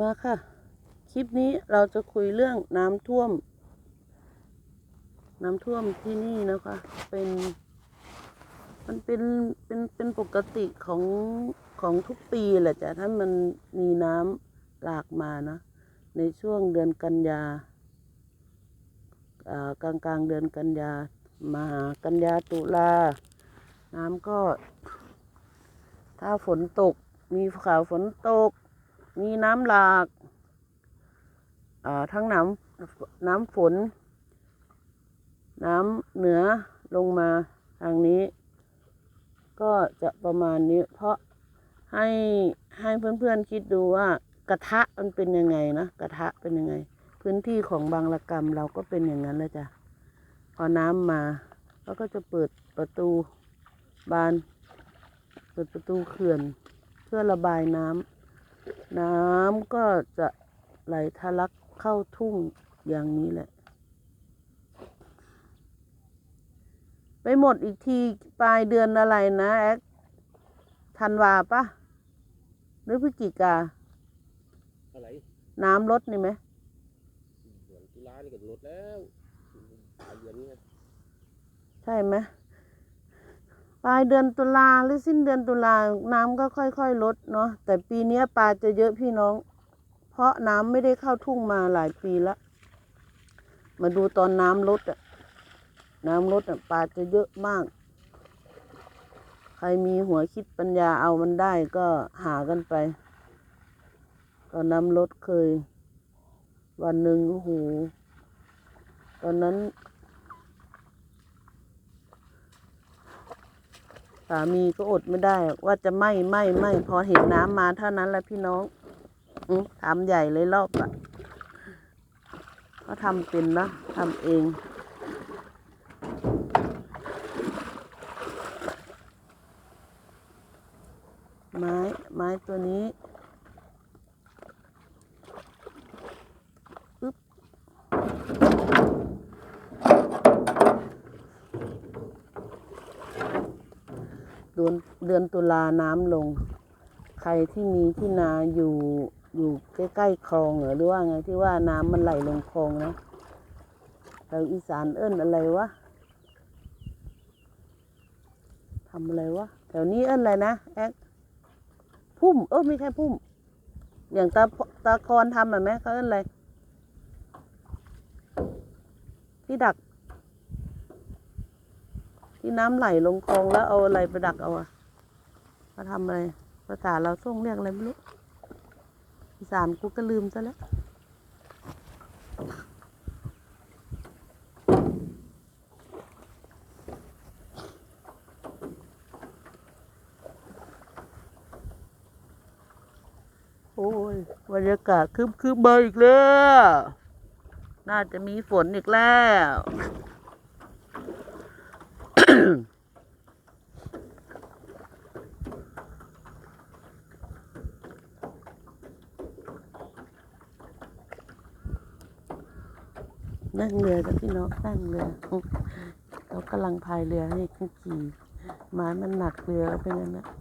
มาค่ะ คลิปนี้เราจะคุยเรื่องน้ำท่วม น้ำท่วมที่นี่นะคะ เป็น มันเป็นเป็นเป็นปกติของของทุกปีแหละจ้ะถ้ามันมีน้ำหลากมานะ ในช่วงเดือนกันยากลางกลางเดือนกันยามาหากันยาตุลา น้ำก็ ถ้าฝนตก มีข่าวฝนตก มีน้ำหลากทั้งน้ำน้ำฝน น้ำเหนือลงมาทางนี้ ก็จะประมาณนี้ เพราะให้ให้เพื่อนๆคิดดูว่ากระทะมันเป็นยังไงนะกระทะเป็นยังไง พื้นที่ของบางระกรรมเราก็เป็นอย่างนั้นแล้วจ้ะพอน้ำมาเราก็จะเปิดประตูบาน เปิดประตูเขื่อนเพื่อระบายน้ำ น้ำก็จะไหลทะลักเข้าทุ่งอย่างนี้แหละ ไปหมดอีกทีปลายเดือนอะไรนะแอ๊กธันวาปะหรือพฤศจิกาอะไรน้ำลดนี่ไหมเดือนตุลานี่ก็ลดแล้วปลายเดือนนี้ใช่ไหมป ลายเดือนตุลาหรือสิ้นเดือนตุลาน้ำก็ค่อยๆ ลดเนาะแต่ปีเนี้ปลาจะเยอะพี่น้อง เพราะน้ำไม่ได้เข้าทุ่งมาหลายปีละมาดูตอนน้ำลดอะน้ำลดอะปลาจะเยอะมาก ใครมีหัวคิดปัญญาเอามันได้ก็หากันไป ตอนน้ำลดเคย วันหนึ่งโอ้โหตอนนั้น สามีก็อดไม่ได้ ว่าจะไม่ไม่ไม่พอเห็นน้ำมาเท่านั้นแหละพี่น้องอทำใหญ่เลยรอบอะก็ทำเป็นนะทำเอง ไม้ไม้ตัวนี้ เดือนเดือนตุลาน้ำลง ใครที่มีที่นาอยู่อยู่ใกล้ๆคลองเหรอหรือว่าไงที่ว่าน้ำมันไหลลงคลองนะแถวอีสานเอิ้นอะไรวะทำอะไรวะแถวนี้เอิ้นอะไรนะแอ๊กพุ่ม เออไม่ใช่พุ่ม อย่างตาตาคอนทำแบบไหมเขาเอิ้นอะไรที่ดัก ที่น้ำไหลลงคลองแล้วเอาอะไรไปดักเอาอะมาทำอะไร ภาษาเราส่งเรียกอะไรไม่รู้อีสานกูก็ลืมซะแล้วโอ้ยบรรยากาศคึมคึมๆมาอีกแล้ว น่าจะมีฝนอีกแล้ว นั่งเรือกับพี่น้องนั่งเรือเขากำลังพายเรือให้ขึ้นขี่ไม้มันหนักเรือเป็นย่างนั้นนะ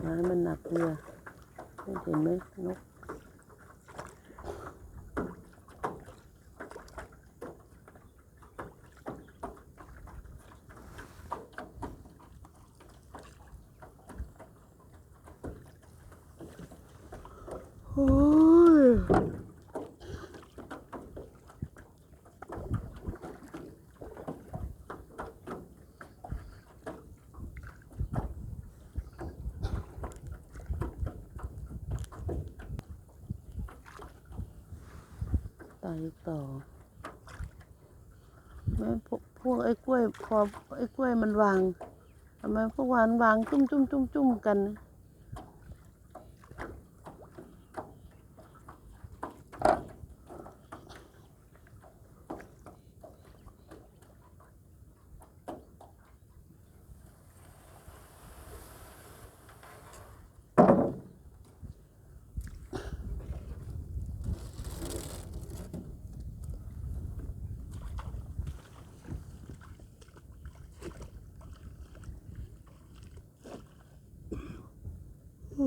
ไม้มันหนักเรือเห็นไหมนกโอ้ ยตายต่อแม่พวกพวกไอ้กล้วยพอไอ้กล้วยมันวางทำไมพวกวานวางจุ้มจุ้มจุ้มจุ้มกัน ถ้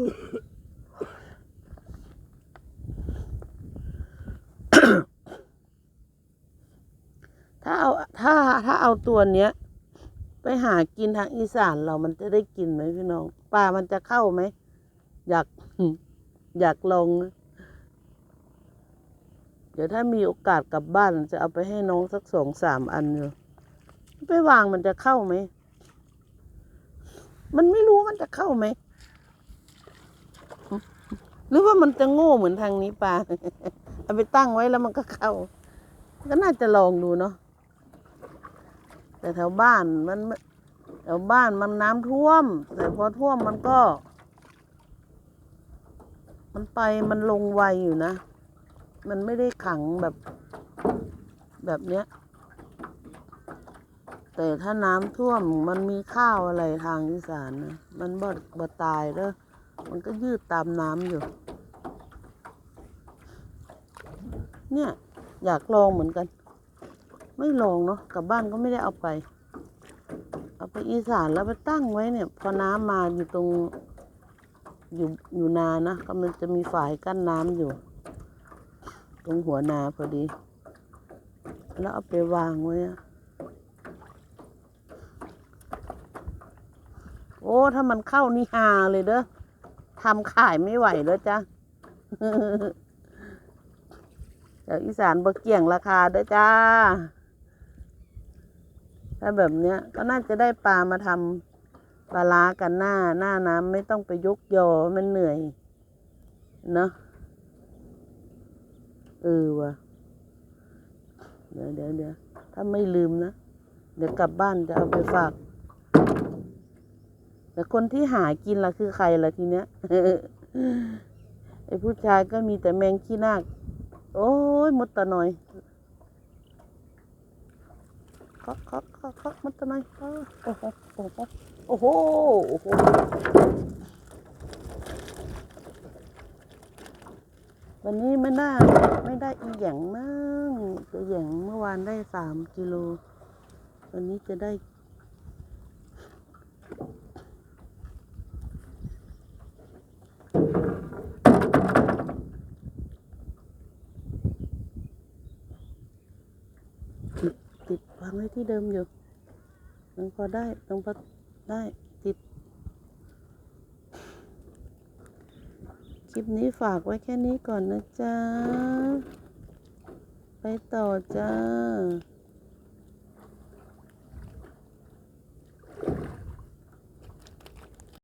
าเอาถ้าถ้าเอาตัวเนี้ย ไปหากินทางอีสานเรามันจะได้กินไหมพี่น้องปลามันจะเข้าไหม อยาก อยากลอง เดี๋ยวถ้ามีโอกาสกลับบ้านจะเอาไปให้น้องสักสองสามอันอยู่ไปวางมันจะเข้าไหม มันไม่รู้มันจะเข้าไหม หรือว่ามันจะโง่เหมือนทางนี้ปลาเอาไปตั้งไว้แล้วมันก็เข้า ก็น่าจะลองดูเนาะแต่แถวบ้านมันแถวบ้านมันน้ำท่วม แต่พอท่วมมันก็ มันไปมันลงไวอยู่นะ มันไม่ได้ขังแบบ แบบเนี้ย แต่ถ้าน้ำท่วมมันมีข้าวอะไรทางอีสานนะมันบ่บ่ตายเด้อมันก็ยืดตามน้ำอยู่ เนี่ย อยากลองเหมือนกัน ไม่ลองเนาะกลับบ้านก็ไม่ได้เอาไป เอาไปอีสานแล้วไปตั้งไว้เนี่ย พอน้ำมาอยู่ตรง อยู่อยู่นานะก็มันจะมีฝายกั้นน้ำอยู่ ตรงหัวนาพอดี แล้วเอาไปวางไว้อะโอ้ ถ้ามันเข้านี่ฮาเลยเด้อทำขายไม่ไหวแล้วจ้ะ เดี๋ยวอีสานบ่เกี่ยงราคาด้อจ้า ถ้าแบบเนี้ยก็น่าจะได้ปลามาทำปลาล้ากันหน้าหน้าน้ำไม่ต้องไปยกยอมันเหนื่อย เนาะเออวะเดี๋ยวเดี๋ยวเดี๋ยวถ้าไม่ลืมนะ เดี๋ยวกลับบ้านจะเอาไปฝาก แต่คนที่หากินล่ะคือใครล่ะทีเนี้ยไอ้ผู้ชายก็มีแต่แมงขี้นาค โอ้ยมดตะหน่อยคาะเคาะเคาะเคาะมดตะหน่อยเออโอ้โหโอ้โหโอ้โหวันนี้ไม่ได้ไม่ได้อีหยังมั่งจะหย่งเมื่อวานได้สามกิโลวันนี้จะได้ ติดติดวางไว้ ที่เดิมอยู่ยังพอได้ตรงพอได้ติด คลิปนี้ฝากไว้แค่นี้ก่อนนะจ๊ะ ไปต่อจ้า